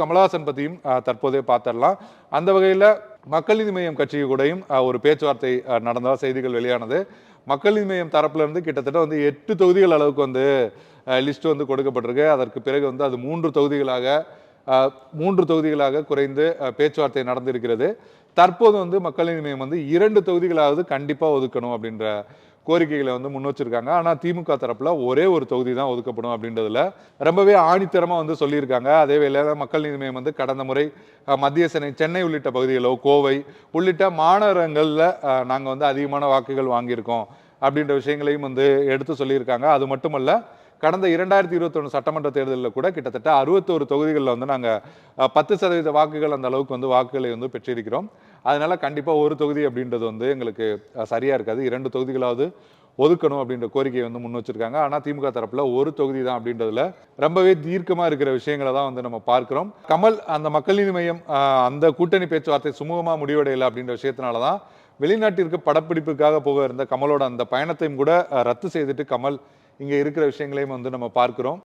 கமலஹாசன் பற்றியும் தற்போதே பார்த்துடலாம். அந்த வகையில் மக்கள் நீதி மையம் கட்சி கூடயும் ஒரு பேச்சுவார்த்தை நடந்ததாக செய்திகள் வெளியானது. மக்கள் நீதி மையம் தரப்புலேருந்து கிட்டத்தட்ட வந்து எட்டு தொகுதிகள் அளவுக்கு வந்து லிஸ்ட் வந்து கொடுக்கப்பட்டிருக்கு. அதற்கு பிறகு வந்து அது மூன்று தொகுதிகளாக மூன்று தொகுதிகளாக குறைந்து பேச்சுவார்த்தை நடந்திருக்கிறது. தற்போது வந்து மக்கள் நீதி மையம் வந்து இரண்டு தொகுதிகளாவது கண்டிப்பாக ஒதுக்கணும் அப்படின்ற கோரிக்கைகளை வந்து முன் வச்சிருக்காங்க. ஆனால் திமுக தரப்புல ஒரே ஒரு தொகுதி தான் ஒதுக்கப்படும் அப்படின்றதுல ரொம்பவே ஆணித்தரமாக வந்து சொல்லியிருக்காங்க. அதே வேளையில் மக்கள் நீதி மையம் வந்து கடந்த முறை மத்திய சென்னை சென்னை உள்ளிட்ட பகுதிகளோ கோவை உள்ளிட்ட மாநகரங்களில் நாங்கள் வந்து அதிகமான வாக்குகள் வாங்கியிருக்கோம் அப்படின்ற விஷயங்களையும் வந்து எடுத்து சொல்லியிருக்காங்க. அது மட்டுமல்ல கடந்த இரண்டாயிரத்தி இருபத்தொன்று சட்டமன்ற தேர்தலில் கூட கிட்டத்தட்ட அறுபத்தோரு தொகுதிகளில் வந்து நாங்கள் பத்து சதவீத வாக்குகள் அந்த அளவுக்கு வந்து வாக்குகளை வந்து பெற்றிருக்கிறோம். அதனால கண்டிப்பாக ஒரு தொகுதி அப்படின்றது வந்து எங்களுக்கு சரியாக இருக்காது. இரண்டு தொகுதிகளாவது ஒதுக்கணும் அப்படின்ற கோரிக்கையை வந்து முன் வச்சிருக்காங்க. ஆனால் திமுக தரப்பில் ஒரு தொகுதி தான் அப்படின்றதுல ரொம்பவே தீர்க்கமாக இருக்கிற விஷயங்களை தான் வந்து நம்ம பார்க்குறோம். கமல் அந்த மக்கள் நீதி மையம் அந்த கூட்டணி பேச்சுவார்த்தை சுமூகமாக முடிவடையலை அப்படின்ற விஷயத்தினால தான் வெளிநாட்டிற்கு படப்பிடிப்புக்காக போக இருந்த கமலோட அந்த பயணத்தையும் கூட ரத்து செய்துட்டு கமல் இங்கே இருக்கிற விஷயங்களையும் வந்து நம்ம பார்க்குறோம்.